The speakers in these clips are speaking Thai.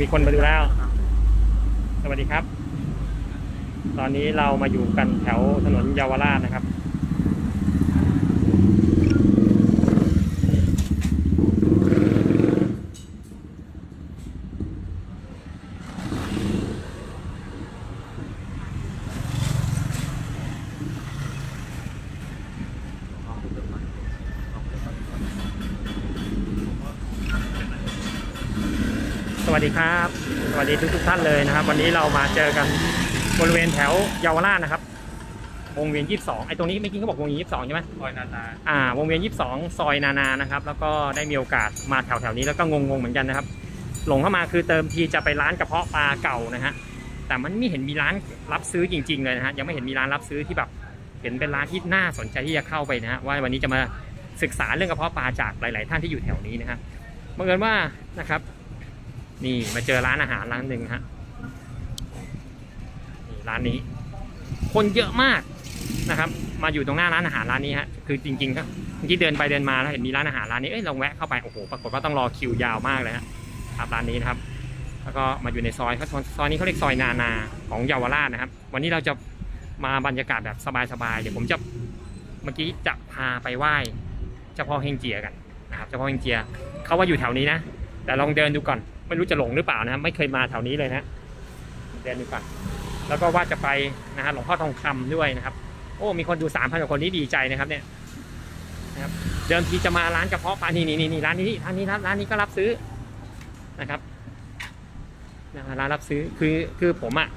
มีคนมาดูแล้ว สวัสดีครับ ตอนนี้เรามาอยู่กันแถวถนนเยาวราชนะครับ สวัสดีครับ สวัสดีทุกทุกๆท่านเลยนะครับ วันนี้เรามาเจอกันบริเวณแถวเยาวราชนะครับ วงเวียน 22 ไอ้ตรงนี้เมื่อกี้เขาบอกวงเวียน 22 ใช่ไหมคอยนานาอ่าวงเวียน 22 ซอยนานานะครับ แล้วก็ได้มีโอกาสมาแถวแถวๆนี้แล้วก็งงๆเหมือนกันนะครับ หลงเข้ามาคือเติมทีจะไปร้านกระเพาะปลาเก่านะฮะ แต่มันไม่เห็นมีร้านรับซื้อจริง ๆ เลยนะฮะ ยังไม่เห็นมีร้านรับซื้อที่แบบเห็นเป็นร้านที่น่าสนใจที่จะเข้าไปนะฮะ ว่าวันนี้จะมาศึกษาเรื่องกระเพาะปลาจากหลาย ๆ ท่านที่อยู่แถวนี้นะฮะบังเอิญว่านะครับ นี่มาเจอร้านอาหารร้านหนึ่งฮะนี่ร้านนี้ คนเยอะมากนะครับ มาอยู่ตรงหน้าร้านอาหารร้านนี้ฮะคือจริงๆก็เมื่อกี้เดินไปเดินมาแล้วเห็นมีร้านอาหารร้านนี้เอ้ยลองแวะเข้าไปโอ้โหปรากฏว่าต้องรอคิวยาวมากเลยฮะครับร้านนี้นะครับ แล้วก็มาอยู่ในซอยเขาซอยนี้เขาเรียกซอยนานาของเยาวราชนะครับ วันนี้เราจะมาบรรยากาศแบบสบายๆเดี๋ยวผมจะเมื่อกี้จะพาไปไหว้เจ้าพ่อเฮงเจียกันนะครับเจ้าพ่อเฮงเจียเขาว่าอยู่แถวนี้นะ แต่ลองเดินดูก่อน ไม่รู้จะหลงหรือเปล่านะครับไม่เคยมาแถวนี้เลยนะเดินดูก่อนแล้วก็ว่าจะไปนะฮะหลวงพ่อทองคำด้วยนะครับ โอ้มีคนดูสามพันกว่าคนนี่ดีใจนะครับเนี่ยนะครับเดิมทีจะมาร้านกระเพาะปลานี่นี่นี่ร้านนี้ร้านนี้ร้านร้านนี้ก็รับซื้อนะครับนะร้านรับซื้อคือคือผมอะ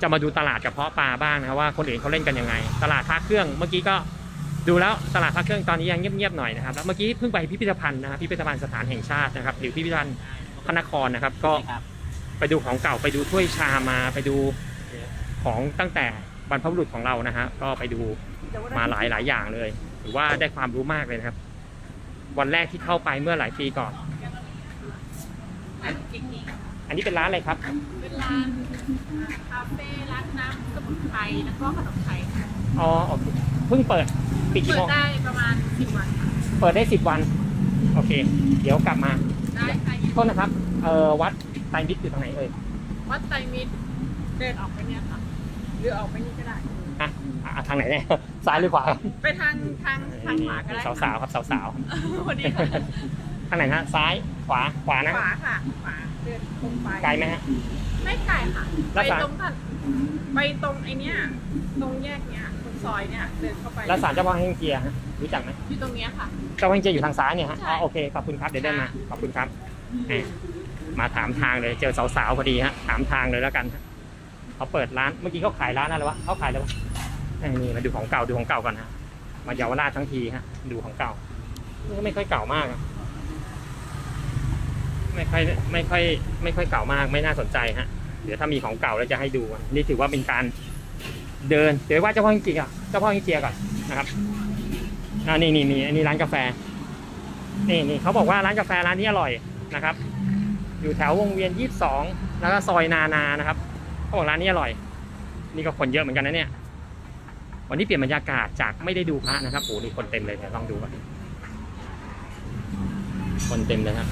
จะมาดูตลาดกระเพาะปลาบ้างนะครับว่าคนอื่นเขาเล่นกันยังไง ตลาดท่าเครื่องเมื่อกี้ก็ดูแล้วตลาดท่าเครื่องตอนนี้ยังเงียบๆหน่อยนะครับแล้วเมื่อกี้เพิ่งไปพิพิธภัณฑ์นะครับพิพิธภัณฑ์สถานแห่งชาตินะครับหรือพิพิธภัณฑ์ พระนครนะครับ ก็ไปดูของเก่าไปดูถ้วยชามมาไปดูของตั้งแต่บรรพบุรุษของเรานะฮะก็ไปดูมาหลายหลายอย่างเลยถือว่าได้ความรู้มากเลยนะครับ วันแรกที่เข้าไปเมื่อหลายปีก่อน อันนี้เป็นร้านอะไรครับ เป็นร้านคาเฟ่ร้านน้ำสมุนไพรแล้วก็ขนมไทยค่ะอ๋อโอเคเพิ่งเปิดปิดกี่เปิโมดงได้ประมาณสิบวันค่ะเปิดได้สิบวัน โอเค เดี๋ยวกลับมา ได้ค่ะโทษนะครับเอ่อวัดไตรมิตรอยู่ตรงไหนเอ่ยวัดไตรมิตรเดินออกไปเนี่ยค่ะหรือออกไปนี่ก็ได้ อะอะทางไหนเนี่ย ซ้ายหรือขวาไปทางทางทางขวาก็ได้สาวๆครับสาวพอดีค่ะๆทางไหนฮะซ้ายขวาขวานะขวาค่ะขวาเดินตรงไปไกลไหมฮะ ไม่ไกลค่ะ แล้ไปวสาย ตรงกันไปตรงไอเนี้ยตรงแยกเนี้ยตรง ซอยเนี้ยเดินเข้าไปแล้วศาลเจ้าพ่อเฮงเจียฮะรู้จักไหมอยู่ตรงเนี้ยค่ะ เจ้าพ่อเฮงเจียอยู่ทางซ้ายเนี่ยฮะใช่อ๋อโอเคขอบคุณครับเดี๋ยวเดินมาขอบคุณครับแหมมาถามทางเลยเจอสาวๆพอดีฮะถามทางเลยแล้วกันฮะเขาเปิดร้านเมื่อกี้เขาขายร้านอะไรวะเขาขายอะไรวะนี่มาดูของเก่าดูของเก่าก่อนฮะมาเยาวราชทั้งทีฮะดูของเก่านี่ก็ไม่ค่อยเก่ามากอะไม่ค่อยไม่ค่อยไม่ค่อยเก่ามาก ไม่น่าสนใจฮะเดี๋ยวถ้ามีของเก่าแล้วจะให้ดูกันนี่ถือว่าเป็นการ เดินเดี๋ยวว่าเจ้าพ่อเฮงเจียก่อนเจ้าพ่อเฮงเจียก่อนนะครับอ่านี่นี่นี่อันนี้ร้านกาแฟ นี่นี่เขาบอกว่าร้านกาแฟร้านนี้อร่อยนะครับ อยู่แถววงเวียนยี่สิบสองแล้วก็ซอยนานานะครับเขาบอกร้านนี้อร่อย นี่ก็คนเยอะเหมือนกันนะเนี่ย วันนี้เปลี่ยนบรรยากาศจากไม่ได้ดูพระนะครับโอ้โหคนเต็มเลยเดี๋ยลองดูก่อนคนเต็มเลยครับ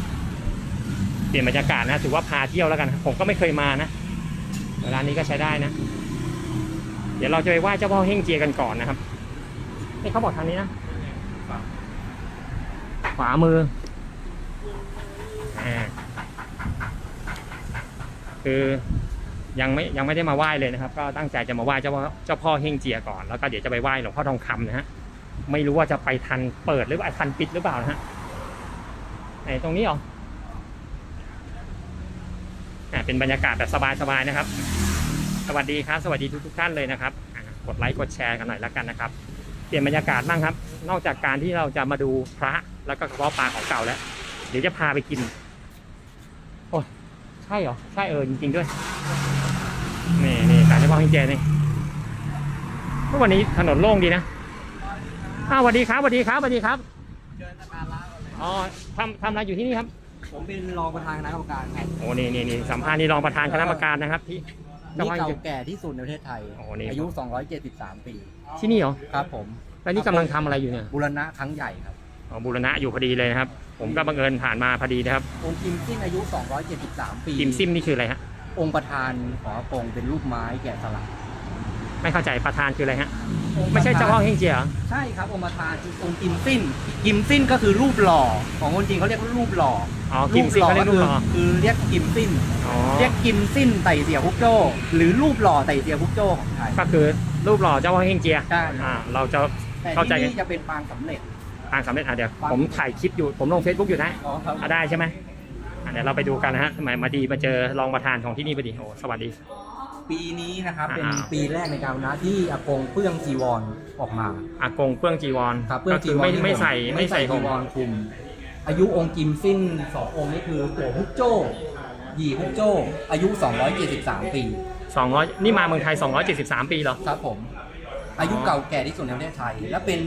เปลี่ยนบรรยากาศนะถือว่าพาเที่ยวแล้วกันครับผมก็ไม่เคยมานะร้านนี้ก็ใช้ได้นะ ดี๋ยวเราจะไปไหว้เจ้าพ่อเฮงเจียกันก่อนนะครับนี่เขาบอกทางนี้นะขวามืออ่าคือยังไม่ยังไม่ได้มาไหว้เลยนะครับ ก็ตั้งใจจะมาไหว้เจ้าพ่อเจ้าพ่อเฮงเจียก่อนแล้วก็เดี๋ยวจะไปไหว้หลวงพ่อทองคำนะฮะไม่รู้ว่าจะไปทันเปิดหรือว่าทันปิดหรือเปล่านะฮะไหนตรงนี้เหรออ่าเป็นบรรยากาศแบบสบายๆนะครับ สวัสดีครับ สวัสดีทุกๆท่านเลยนะครับอ่ากดไลค์กดแชร์กันหน่อยแล้วกันนะครับ เปลี่ยนบรรยากาศบ้างครับ นอกจากการที่เราจะมาดูพระแล้วก็กระเพาะปลาของเก่าแล้ว เดี๋ยวจะพาไปกินโอ้ยใช่เหรอใช่เออจริงๆด้วยนี่นี่สารเจ้าพ่อเฮงเจนี่เมื่อวันนี้ถนนโล่งดีนะอ้าวสวัสดีครับสวัสดีครับสวัสดีครับเชิญนานาละเลยอ๋อทำทำอะไรอยู่ที่นี่ครับผมเป็นรองประธานคณะกรรมการครับโอ้นี่นี่นี่สัมภาษณ์นี่รองประธานคณะกรรมการนะครับที่เจ้า นี่พ่อเฮงเก่าเจแก่ที่สุดในประเทศไทยโอ้นี่ อายุ 273 ปี ที่นี่เหรอครับผม แล้วนี่กำลังทำอะไรอยู่เนี่ยบูรณะครั้งใหญ่ครับ อ๋อบูรณะอยู่พอดีเลยนะครับ ผมก็บังเอิญผ่านมาพอดีนะครับองค์กิมซิ่นอายุ 273 ปีกิมซิมนี่คืออะไรฮะองค์ประธานหอปงเป็นรูปไม้แกะสลักไม่เข้าใจประธานคืออะไรฮะ ไม่ใช่เจ้าพ่อเฮงเจียเหรอใช่ครับองค์ประธานคือองค์กิมซิ่นกิมซิ่นก็คือรูปหล่อของคนจีนเขาเรียกว่ารูปหล่ออ๋อกิมซิมเขาเรียกรูปหล่อคือเรียกกิมซิ่นอ๋อเรียกกิมซิ่นไต่เสียฮุกโจ้หรือรูปหล่อไต่เสียฮุกโจ้ของไทยก็คือรูปหล่อเจ้าพ่อเฮงเจียใช่อ่าเราจะแต่เข้าใจที่กันนี่จะเป็นปางสำเร็จทางสำเร็จอะเดี๋ยวผมถ่ายคลิปอยู่ผมลง Facebook อยู่นะอ๋อครับอะได้ใช่ไหมอะเดี๋ยวเราไปดูกันนะฮะสมัยมาดีมาเจอรองประธานของที่นี่พอดีโอ้สวัสดี ปีนี้นะครับอ่าเป็นปีแรกในการนะที่อากงเปื้องจีวรออกมาอากงเปื้องจีวรครับเปื้อก็งคืจีอวรไม่ที่ไม่ใส่ผมไม่ใส่จีห่มวรคลุม อายุองค์กิมซิ่นสององค์นี่คือตัวฮุกโจ้หยี่ฮุกโจ้อายุ 273 ปี200นี่มาเมืองไทย 273 ปีเหรอ ครับผม อายุเก่าแก่ที่สุดในประเทศไทย และเป็น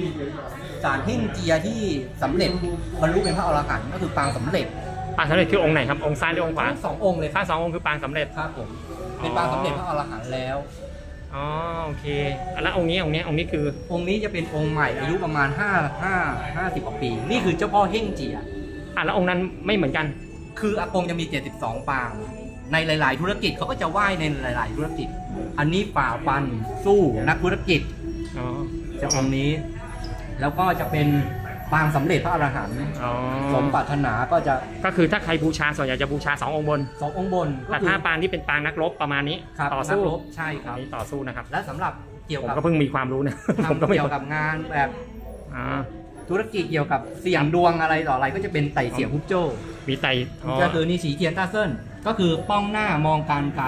สารเฮ่งเจียที่สำเร็จบรรลุเป็นพระอรหันต์ก็คือปางสำเร็จ ปางสำเร็จคือองค์ไหนครับองค์ซ้ายหรือองค์ขวาทั้งสององค์เลยคถ้ารับสององค์คือปางสำเร็จ ครับผมเป็นปางสำเร็จพระอรหันต์แล้ว อ๋อโอเคแล้วองค์นี้องค์นี้องค์นี้คือองค์นี้จะเป็นองค์ใหม่อายุประมาณ 5 5 50กว่าปี นี่คือเจ้าพ่อเฮ่งเจีย อะแล้วองค์นั้นไม่เหมือนกัน คืออากงจะมี 72 ปาง ในหลาย ๆ ธุรกิจเขาก็จะไหว้ในหลาย ๆ ธุรกิจ อันนี้ฝ่าฟันสู้นักธุรกิจอ๋อจะองค์นี้ แล้วก็จะเป็น ปางสำเร็จพระอรหันต์อ๋อสมปรารถนาก็จะก็คือถ้าใครบูชาส่วนใหญ่จะบูชาสององค์บน สององค์บนก็แต่คือถ้าปางที่เป็นปางนักรบประมาณนี้ครับต่อสู้นักรบใช่คอัรันบนี้ต่อสู้นะครับ และสำหรับเกี่ยวผมกับก็เพิ่งมีความรู้นะผมก็ทำไม่เกี่ยวกับงานแบบอ่าธุรกิจเกี่ยวกับเสี่ยงดวงอะไรต่ออะไรก็จะเป็นไต่เสียงฮุกโจ้มีไตอ๋อ ก็คือนี่สีเทียนต้าเซินก็คือป้องหน้ามองการไกล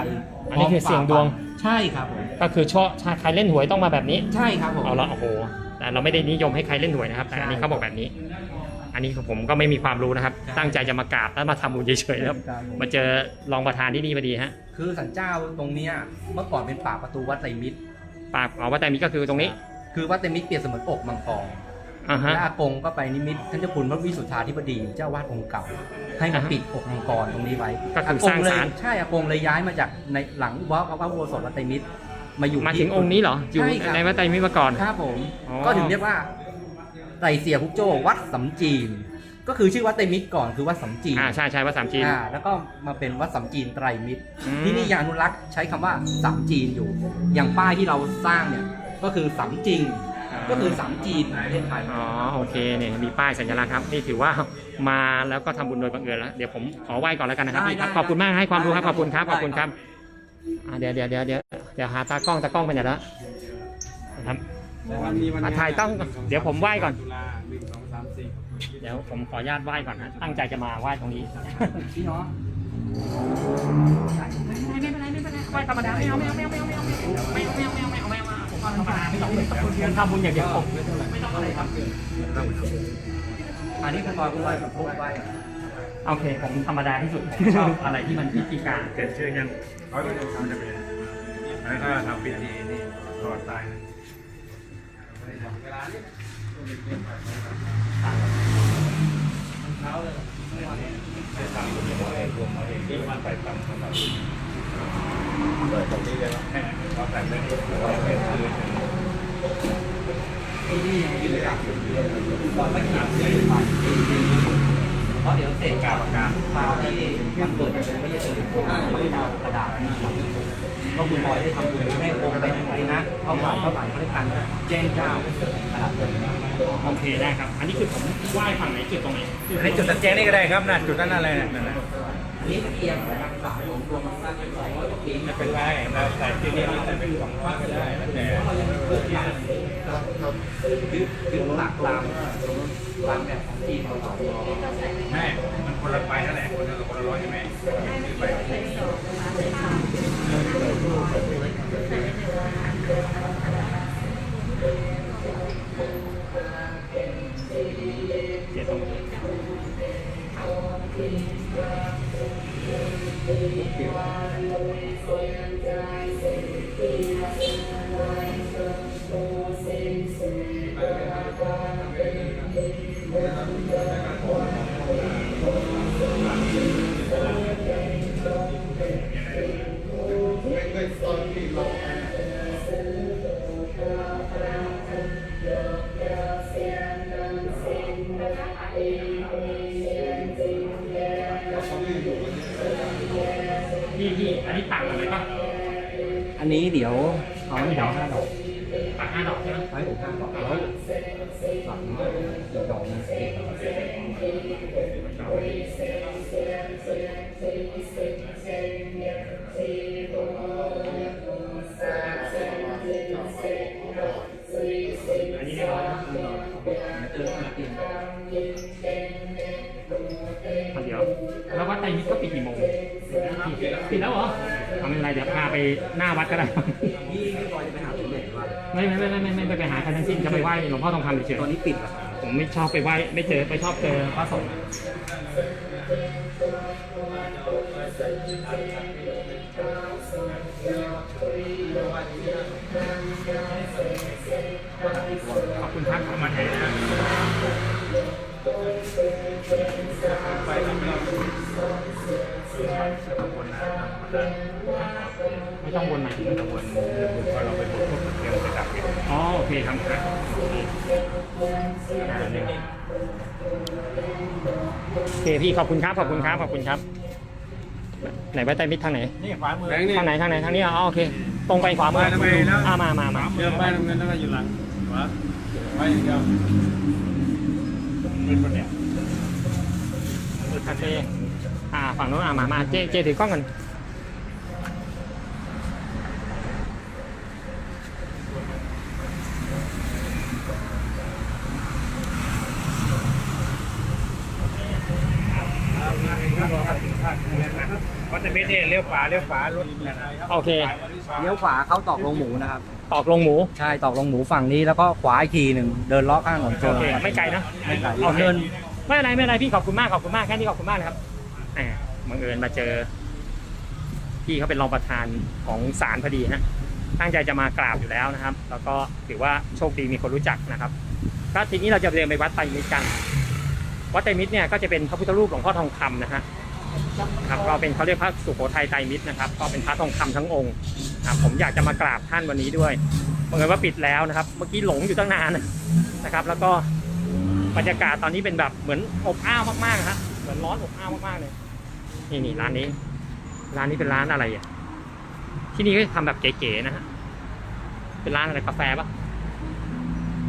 อันนี้คือเสี่ยงดวง ใช่ครับผมก็คือชอบใครเล่นหวยต้องมาแบบนี้ ใช่ครับผม เอาละโอ้โห แต่เราไม่ได้นิยมให้ใครเล่นหวยนะครับ แต่อันนี้ใช่เขาบอกแบบนี้ อันนี้ผมก็ไม่มีความรู้นะครับใช่ตั้งใจจะมากราบแล้วมาทำบุญเฉยๆแล้วครับผมมาเจอรองประธานที่นี่พอดีฮะ คือสันเจ้าตรงเนี้ยเมื่อก่อนเป็นปากประตูวัดไตรมิตร ปากอ๋อว่าแต่มีก็คือตรงนี้ คือวัดไตรมิตรเปรียบเสมือนอกมังกรอ่าฮะและอากงก็ไปนิมิตท่านเจ้าคุณพระวิสุทธาธิบดีเจ้าวาดองค์เก่า ให้มาอ่าฮะปิดอกมังกรตรงนี้ไว้ก็คือากสร้างเลยศาลใช่อากงเลยย้ายมาจากในหลังวัดพระอุโบสถวัดไตรมิตร มาอยู่มาที่ถึงองค์นี้เหรอ อยู่ใช่ครับ ในวัดไตรมิตรมาก่อน ครับผม อ๋อ ก็ถึงเรียกว่าไตรเสียฮุกโจ้วัดสำจีน ก็คือชื่อวัดไตรมิตรก่อนคือวัดสำจีนอ่าใช่ใช่วัดสามจีน อ่าแล้วก็มาเป็นวัดสำจีนไตรมิตร อืม ที่นี่ยังอนุรักษ์ใช้คำว่าสามจีนอยู่ อย่างป้ายที่เราสร้างเนี่ยก็คือสามจริง ก็คือสามจีนในประเทศไทย อ๋อโอเคเนี่ยมีป้ายสัญลักษณ์ครับ นี่ถือว่ามาแล้วก็ทำบุญโดยบังเอิญแล้ว เดี๋ยวผมขอไหว้ก่อนแล้วกันนะครับได้พี่ครับได้ขอบคุณมากให้ความรู้ครับได้ขอบคุณครับได้ขอบคุณครับ อ่าเดี๋ยวเดี๋ยวเดี๋ยวเดี๋ยวเดี๋ยวหาตากล้องตากล้องไปไหนแล้วนะครับอ่าถ่ายต้องเดี๋ยวผมไหว้ก่อน ตุลาหนึ่งสองสามสี่เดี๋ยวผมขออนุญาตไหว้ก่อนนะตั้งใจจะมาไหว้ตรงนี้ พี่น้องไม่เป็นไรไม่เป็นไรไหว้ธรรมดาไม่เอาไม่เอาไม่เอาไม่เอาไม่เอาไม่เอาไม่เอาไม่เอาไม่เอาไม่เอาไม่เอาผมเอาธรรมดาไม่ต้องไม่ต้องผมทำบุญอย่างเดียวผมไม่ต้องอะไรครับอันนี้คุณบอยคุณบอยกับพวกไว้ โอเคผมธรรมดาที่สุดผมชอบอะไรที่มันพิธีการเกิดเชื่อยังร้อยเปอร์เซ็นต์มันจะเป็นแล้วถ้าทำเป็นนี่นี่รอดตายเลยตรงนี้เลยแค่เราแต่งได้ดีเราไม่คืนที่นี่ยังยืนหลักอยู่ตอนไม่ขีดเลย ราะเดี๋ยวเสร็จการประกาศพาที่มันเกิดไม่ใช่เกิดไม่ได้กระดาษนี่ก็คุณบอยได้ทำบุญให้องค์ไปทางไหนนะเท่าไหร่เท่าไหร่เขาได้กันแจ้งเจ้าโอเคได้ครับ อันนี้คือผมไหว้ฝั่งไหนจุดตรงไหนในนี้จุดตัดแจ้งนี่ก็ได้ครับนะจุดนั้นอะไรน่ะอันนี้ตะเกียงนะครับสายของตัวมันสร้างเป็นสายร้อยกว่าปีไม่เป็นไรเราใส่ที่นี่ใส่เป็นสองฟ้าก็ได้แล้วแต่คือคือหลักตาม ตามแบบของจีนเราสองร้อยแม่มันคนละไปนั่นแหละคนละคนละร้อยใช่ไหมไปเสียตรงนี้ Thank you. พี่พี่อันนี้ตักอะไรป่ะ อันนี้เดี๋ยวเอาไว้เดี๋ยวห้าดอก ตักห้าดอกใช่ไหมไว้ผมห้าดอกแล้วหลังอีกดอกหนึงอันนี้เรียบร้อยแล้วเติมาเปลี่ยนเดียว แล้ววัดไตรมิตรก็ปิดกี่โมงปิดแล้วเหรอเอาไม่เป็นไรเดี๋ยวพาไปหน้าวัดก็ได้ ไม่ไม่ไม่ไม่ไม่ไม่ไปหาใครทั้งสิ้นจะไปไหว้หลวงพ่อทองคำเฉยตอนนี้ปิดแล้วๆผมไม่ชอบไปไหว้ไม่เจอไม่ชอบเจอพระสงฆ์ขอบคุณครับมาเทนะ ไม่ต้องวนไหนตะวันพอเราไปบดพวกเตรียมจะดับอีกอ๋อโอเคครับครับโอเคอ่าเนี่ยโอเคพี่ขอบคุณครับขอบคุณครับขอบคุณครับ ไหนไว้ใต้มิดทางไหน นี่ขวามือทางไหนทางไหนทางนี้อ๋อโอเค ตรงไปขวามือไปทำไมแล้ว อ่ามามามาเดี๋ยวไปน้ำเงินแล้วก็อยู่หลังขวาไปอย่างเดียวเป็นคนเนี้ยโอเคอ่าฝั่งโน้นอ่ามามาเจเจถือกล้องกัน วัดจะไม่เทเลี้ยวขวาเลี้ยวขวารถโอเค เลี้ยวขวาเข้าตอกลงหมูนะครับ ตอกลงหมู ใช่ตอกลงหมูฝั่งนี้แล้วก็ขวาอีกทีหนึ่งเดินเลาะข้างถนนเจโออเค ไม่ไกลนะไม่ไกลโอเคเดิน ไม่เป็นไรไม่เป็นไรพี่ขอบคุณมากขอบคุณมากแค่นี้ขอบคุณมากนะครับแหมบังเอิญมาเจอ พี่เขาเป็นรองประธานของศาลพอดีฮะตั้งใจจะมากราบอยู่แล้วนะครับ แล้วก็ถือว่าโชคดีมีคนรู้จักนะครับก็ทีนี้เราจะเดินไปวัดไตรมิตรกัน วัดไตรมิตรเนี่ยก็จะเป็นพระพุทธรูปหลวงพ่อทองคำนะฮะ ครับก็เป็นเขาเรียกพระสุโขทัยไตรมิตรนะครับก็เป็นพระทองคำทั้งองค์ครับผมอยากจะมากราบท่านวันนี้ด้วยบังเอิญว่าปิดแล้วนะครับ เมื่อกี้หลงอยู่ตั้งนานนะครับ แล้วก็บรรยากาศตอนนี้เป็นแบบเหมือนอบอ้าวมากๆนะฮะเหมือนร้อนอบอ้าวมากๆเลยนี่นี่ร้านนี้ ร้านนี้เป็นร้านอะไรอะที่นี่ก็ทำแบบเก๋ๆนะฮะเป็นร้านอะไรกาแฟปะ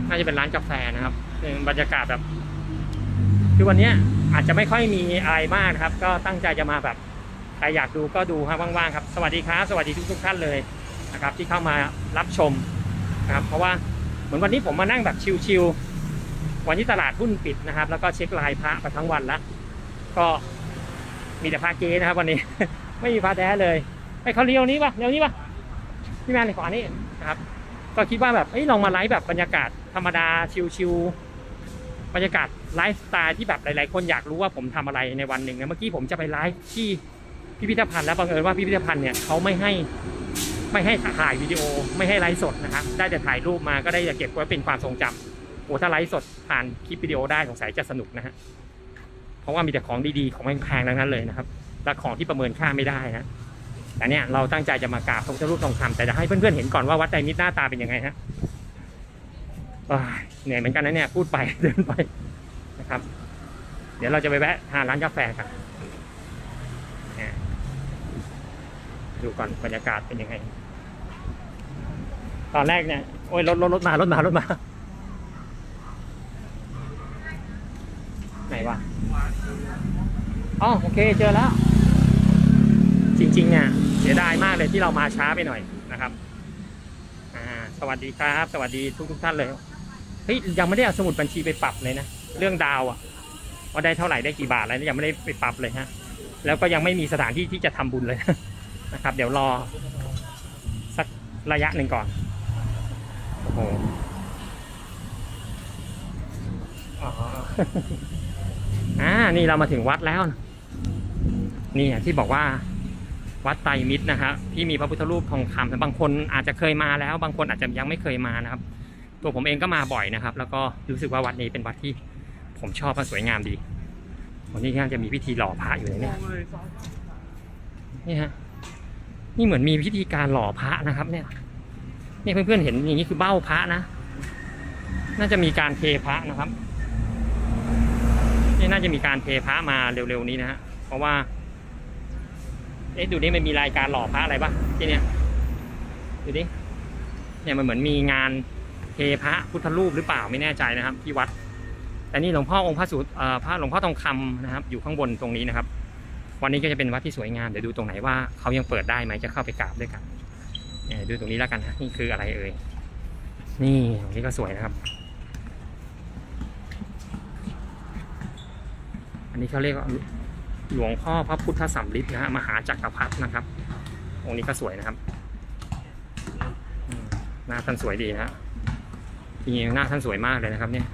น่าจะเป็นร้านกาแฟนะครับเป็นบรรยากาศแบบคือวันเนี้ย อาจจะไม่ค่อยมีอะไรมากครับ ก็ตั้งใจจะมาแบบใครอยากดูก็ดูครับว่างๆครับ สวัสดีครับ สวัสดีทุกๆท่านเลยนะครับ ที่เข้ามารับชมนะครับ เพราะว่าเหมือนวันนี้ผมมานั่งแบบชิลๆวันที่ตลาดหุ้นปิดนะครับ แล้วก็เช็คลายพระไปทั้งวันล้วก็มีแต่พระเก๊นะครับ วันนี้ ไม่มีพระแท้เลยไอ้เขาเลี้ยวนี้ปะเลี้ยวนี้ปะพี่แมนในขวานี่นะครับ ก็คิดว่าแบบเอ้ยลองมาไลฟ์แบบบรรยากาศธรรมดาชิลๆ บรรยากาศไลฟ์สไตล์ที่แบบหลายๆ คนอยากรู้ว่าผมทำอะไรในวันหนึ่งนะเมื่อกี้ผมจะไปไลฟ์ที่พิพิธภัณฑ์แล้วบังเอิญว่าพิพิธภัณฑ์เนี่ยเขาไม่ให้ไม่ให้ถ่ายวิดีโอไม่ให้ไลฟ์สดนะครับได้แต่ถ่ายรูปมาก็ได้แต่เก็บไว้เป็นความทรงจำโอ้ถ้าไลฟ์สดผ่านคลิปวิดีโอได้สงสัยจะสนุกนะฮะเพราะว่ามีแต่ของดีๆของแพงๆทั้งนั้นเลยนะครับและของที่ประเมินค่าไม่ได้นะแต่เนี่ยเราตั้งใจจะมากราบพระพุทธรูปทองคำแต่จะให้เพื่อนๆเห็นก่อนว่าวัดไตรมิตรหน้าตาเป็นยังไงฮะ เหนื่อยเหมือนกันนะเนี่ยพูดไปเดินไปนะครับ เดี๋ยวเราจะไปแวะทานร้านกาแฟกันเนี่ยดูก่อนบรรยากาศเป็นยังไง ตอนแรกเนี่ยโอ้ยรถรถรถมารถมารถมา ไหนวะอ๋อโอเคเจอแล้ว จริงๆเนี่ยเสียดายมากเลยที่เรามาช้าไปหน่อยนะครับสวัสดีครับ สวัสดีทุกทุกท่านเลย เฮ้ยยังไม่ได้เอาสมุดบัญชีไปปรับเลยนะเรื่องดาวอะว่าได้เท่าไหร่ได้กี่บาทแล้วยังไม่ได้ไปปรับเลยฮะแล้วก็ยังไม่มีสถานที่ที่จะทำบุญเลยนะครับ เดี๋ยวรอ สักระยะหนึ่งก่อนโอ้โหอ่านี่เรามาถึงวัดแล้วนี่ที่บอกว่าวัดไตรมิตรนะครับที่มีพระพุทธรูปทองคำแต่บางคนอาจจะเคยมาแล้ว บางคนอาจจะยังไม่เคยมานะครับ ตัวผมเองก็มาบ่อยนะครับ แล้วก็รู้สึกว่าวัดนี้เป็นวัดที่ผมชอบมันสวยงามดี วันนี้น่าจะมีพิธีหล่อพระอยู่เลยเนี่ยนี่ฮะนี่เหมือนมีพิธีการหล่อพระนะครับ เนี่ยนี่เพื่อนๆเห็นอย่างนี้คือเบ้าพระนะ น่าจะมีการเทพระนะครับนี่น่าจะมีการเทพระมาเร็วๆนี้นะฮะเพราะว่าเอ๊ะดูนี่มันมีรายการหล่อพระอะไรปะที่เนี้ยดูดิเนี่ยมันเหมือนมีงาน พระพุทธรูปหรือเปล่าไม่แน่ใจนะครับ ที่วัด แต่นี่หลวงพ่อองค์พระสุดพระหลวงพ่อทองคำนะครับ อยู่ข้างบนตรงนี้นะครับ วันนี้ก็จะเป็นวัดที่สวยงามเดี๋ยวดูตรงไหนว่าเขายังเปิดได้ไหมจะเข้าไปกราบด้วยกันดูตรงนี้แล้วกันนะนี่คืออะไรเอ่ยนี่ตรงนี้ก็สวยนะครับ อันนี้เขาเรียกว่าหลวงพ่อพระพุทธสัมฤทธิ์นะฮะมหาจักรพรรดินะครับองค์นี้ก็สวยนะครับหน้าท่านสวยดีนะฮะ จริงๆหน้าท่านสวยมากเลยนะครับเนี่ย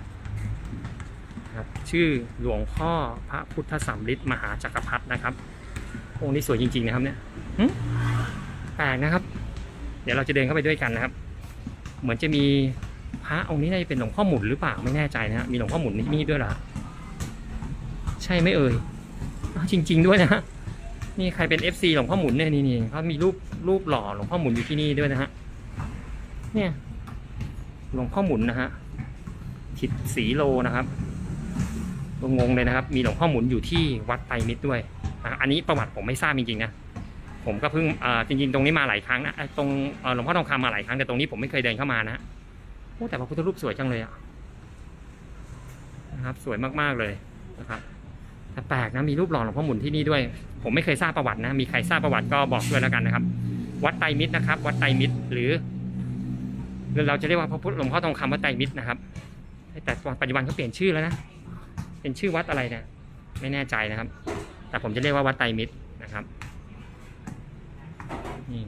ครับชื่อหลวงพ่อพระพุทธสัมฤทธิ์มหาจักรพรรดินะครับองค์นี้สวยจริง ๆ นะครับเนี่ยแปลกนะครับ เดี๋ยวเราจะเดินเข้าไปด้วยกันนะครับ เหมือนจะมีพระองค์นี้น่าจะเป็นหลวงพ่อหมุนหรือเปล่าไม่แน่ใจนะฮะมีหลวงพ่อหมุนนี่ด้วยหรอใช่ไหมเอ่ยจริง ๆ ด้วยนะฮะนี่ใครเป็น FC หลวงพ่อหมุนเนี่ยนี่นี่เขามีรูปรูปหล่อหลวงพ่อหมุนอยู่ที่นี่ด้วยนะฮะเนี่ย หลวงพ่อหมุนนะฮะทิดสีโลนะครับงงเลยนะครับ มีหลวงพ่อหมุนอยู่ที่วัดไตรมิตรด้วยอันนี้ประวัติผมไม่ทราบจริงๆนะผมก็เพิ่งจริง ๆ ตรงนี้มาหลายครั้งนะตรงหลวงพ่อทองคำมาหลายครั้งแต่ตรงนี้ผมไม่เคยเดินเข้ามานะโอ้แต่พระพุทธรูปสวยจังเลยอะนะครับ สวยมากๆเลยนะครับแต่แปลกนะมีรูปหล่อหลวงพ่อหมุนที่นี่ด้วย ผมไม่เคยทราบประวัตินะมีใครทราบประวัติก็บอกด้วยแล้วกันนะครับ วัดไตรมิตรนะครับ วัดไตรมิตรหรือ เราจะเรียกว่าพระพุทธหลวงพ่อทองคำวัดไตรมิตรนะครับ แต่ปัจจุบันเขาเปลี่ยนชื่อแล้วนะ เป็นชื่อวัดอะไรเนี่ยไม่แน่ใจนะครับ แต่ผมจะเรียกว่าวัดไตรมิตรนะครับนี่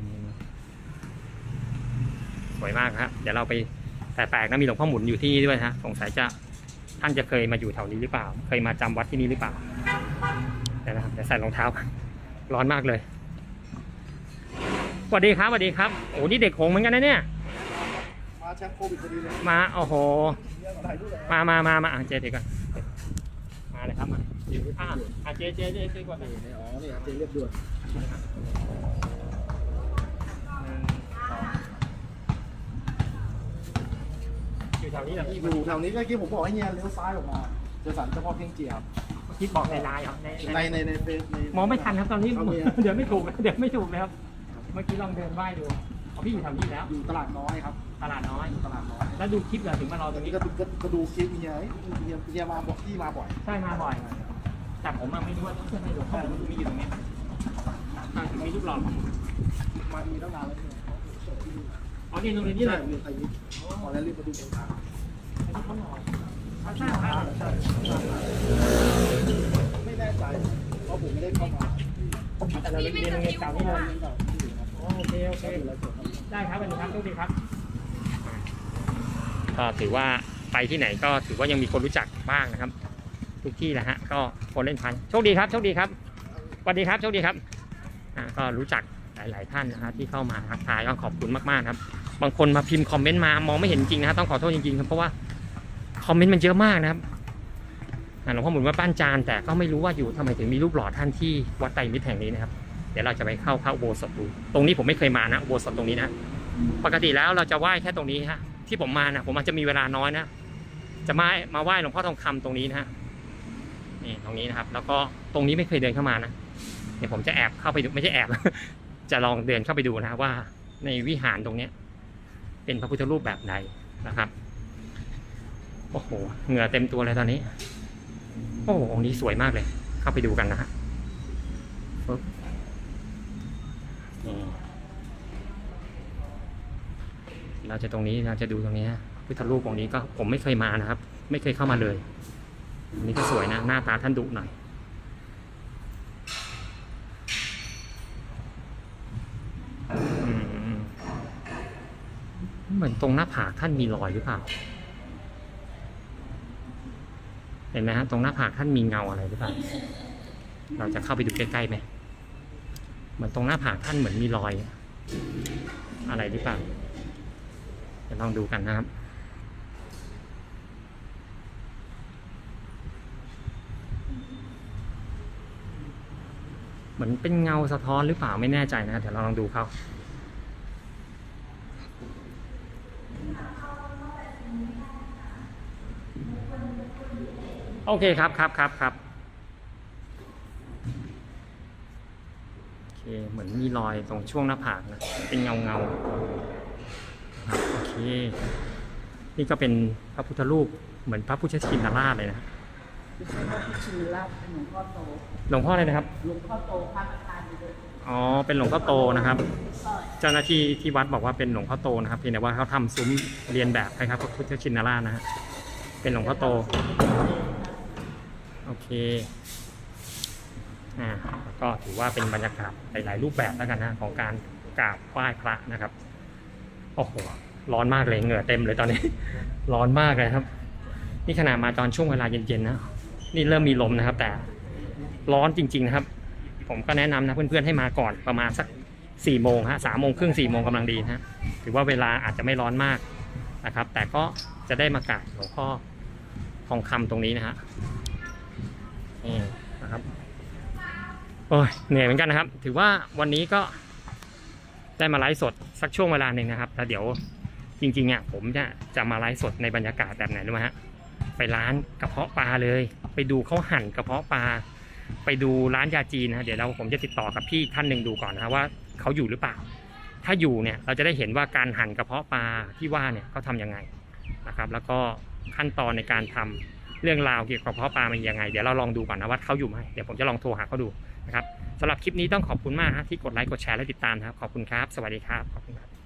สวยมากครับ เดี๋ยวเราไปแต่แปลกนะมีหลวงพ่อหมุนอยู่ที่นี่ด้วยนะสงสัยจะท่านจะเคยมาอยู่แถวนี้หรือเปล่า เคยมาจำวัดที่นี่หรือเปล่าเดี๋ยวนะครับเดี๋ยวใส่รองเท้า ร้อนมากเลยสวัสดีครับสวัสดีครับโอ้นี่เด็กหงเหมือนกันนะเนี่ย แชมป์โควิดพอดีเลยมาโอ้โหถ่ายรูปเลยมามามามาอะเจเดี๋ยวก่อนมาเลยครับมาอยู่ที่ท่าอะเจเจเจเจก่อนเลยอ๋อนี่เจเรียบด่วนอยู่แถวนี้แหละพี่อยู่แถวนี้ก็เมื่อกี้ผมบอกให้เฮียเลี้ยวซ้ายออกมาเจอสันเจ้าพ่อเพียงเจียครับคิดบอกในไลน์เหรอในในในในในเฟซในมองไม่ทันครับตอนนี้เขามีเดี๋ยวไม่ถูกเดี๋ยวไม่ถูกเลยครับ เมื่อกี้ลองเดินไหว้ดู อ๋อพี่อยู่แถวนี้แล้ว อยู่ตลาดน้อยครับตลาดน้อยตลาดน้อยแล้วดูคลิปเหรอถึงมารอตรงนี่นี้ก็ดูก็ก็ดูคลิปเฮียเอ้ยเฮียเฮียมาบอกที่มาบ่อยใช่มาบ่อย แต่ผมอะไม่รู้ว่าเพื่อนให้หลวงพ่อมันมีอยู่ตรงเนี้ยอะถึงมีรูปหล่อมามีตั้งนานแล้วเนี่ยอ๋อนี่ตรงนี้เลใช่ยมีใครยิบขอแล้วรีบมาดูเองใช่ครับไม่แน่ใจเพราะผมไม่ได้เข้ามาแต่เราเรียนโรงเรียนเก่านี่เลย โอเคโอเคได้ครับเป็นครับโชคดีครับก็ถือว่าไปที่ไหนก็ถือว่ายังมีคนรู้จักบ้างนะครับ ทุกที่แหละฮะก็คนเล่นพันโชคดีครับโชคดีครับสวัสดีครับโชคดีครับอ่าก็รู้จักหลาย ๆ ท่านนะครับที่เข้ามาทักทายก็ขอบคุณมากๆครับ บางคนมาพิมพ์คอมเมนต์มามองไม่เห็นจริงนะฮะต้องขอโทษจริงๆครับเพราะว่าคอมเมนต์มันเยอะมากนะครับหลวงพ่อหมุนวัดบ้านจานแต่ก็ไม่รู้ว่าอยู่ทำไมถึงมีรูปหล่อท่านที่วัดไตรมิตรแห่งนี้นะครับ ดี๋ยวเราจะไปเข้าพระอุโบสถดู ตรงนี้ผมไม่เคยมานะอุโบสถตรงนี้นะ ปกติแล้วเราจะไหว้แค่ตรงนี้ฮะ ที่ผมมานะผมอาจจะมีเวลาน้อยนะ จะมามาไหว้หลวงพ่อทองคำตรงนี้นะฮะ นี่ตรงนี้นะครับ แล้วก็ตรงนี้ไม่เคยเดินเข้ามานะ เดี๋ยวผมจะแอบเข้าไปดูไม่ใช่แอบ จะลองเดินเข้าไปดูนะว่า ในวิหารตรงเนี้ย เป็นพระพุทธรูปแบบใดนะครับโอ้โห เหงื่อเต็มตัวเลยตอนนี้ โอ้โหองค์นี้สวยมากเลย เข้าไปดูกันนะฮะปึ๊บนี่ เราจะตรงนี้เราจะดูตรงนี้ฮะพุทธรูปองค์นี้ก็ผมไม่เคยมานะครับ ไม่เคยเข้ามาเลยอันนี้ก็สวยนะ หน้าตาท่านดุหน่อยเหมือนตรงหน้าผากท่านมีรอยหรือเปล่า เห็นไหมฮะตรงหน้าผากท่านมีเงาอะไรหรือเปล่า เราจะเข้าไปดูใกล้ๆไหมเหมือนตรงหน้าผากท่านเหมือนมีรอย อะไรหรือเปล่า เดี๋ยวลองดูกันนะครับเหมือนเป็นเงาสะท้อนหรือเปล่าไม่แน่ใจนะเดี๋ยวเราลองดูเขาโอเคครับครับครับครับโอเคเหมือนมีรอยตรงช่วงหน้าผากนะเป็นเงาเงา นะครับโอเคนี่ก็เป็นพระพุทธรูปเหมือนพระพุทธชินราชเลยนะไม่ใช่ว่าพิชินราชเป็นหลวงพ่อโตหลวงพ่ออะไรนะครับ หลวงพ่อโตพระประธานอยู่ด้วยอ๋อ เป็นหลวงพ่อโตนะครับก็เจ้าหน้าที่ที่วัดบอกว่าเป็นหลวงพ่อโตนะครับเพียงแต่ว่าเขาทำซุ้มเรียนแบบให้ครับพระพุทธชินราชนะฮะ เป็นหลวงพ่อโต โอเค อ่าแล้วก็ถือว่าเป็นบรรยากาศหลาย ๆ รูปแบบแล้วกันนะของการกราบไหว้พระนะครับ โอ้โห ร้อนมากเลยเหงื่อเต็มเลยตอนนี้ ร้อนมากเลยครับ นี่ขนาดมาตอนช่วงเวลาเย็นๆนะนี่เริ่มมีลมนะครับ แต่ร้อนจริง ๆนะครับ ผมก็แนะนำนะเพื่อนๆให้มาก่อนประมาณสักสี่โมงฮะสามโมงครึ่งสี่โมงกำลังดีนะฮะถือว่าเวลาอาจจะไม่ร้อนมากนะครับ แต่ก็จะได้มากราบหลวงพ่อทองคำตรงนี้นะฮะนี่นะครับโอ้ยเหนื่อยเหมือนกันนะครับ ถือว่าวันนี้ก็ได้มาไลฟ์สดสักช่วงเวลาหนึ่งนะครับแล้วเดี๋ยว จริงๆอะผมจะจะมาไลฟ์สดในบรรยากาศแบบไหนรู้ไหมฮะไปร้านกระเพาะปลาเลย ไปดูเขาหั่นกระเพาะปลา ไปดูร้านยาจีนนะฮะเดี๋ยวเราผมจะติดต่อกับพี่ท่านหนึ่งดูก่อนนะว่าเขาอยู่หรือเปล่า ถ้าอยู่เนี่ยเราจะได้เห็นว่าการหั่นกระเพาะปลาที่ว่าเนี่ยเขาทำยังไงนะครับ แล้วก็ขั้นตอนในการทำเรื่องราวเกี่ยวกับกระเพาะปลามันยังไงเดี๋ยวเราลองดูก่อนนะว่าเขาอยู่ไหมเดี๋ยวผมจะลองโทรหาเขาดูนะครับสำหรับคลิปนี้ต้องขอบคุณมากฮะที่กดไลค์กดแชร์และติดตามนะครับขอบคุณครับ สวัสดีครับขอบคุณครับ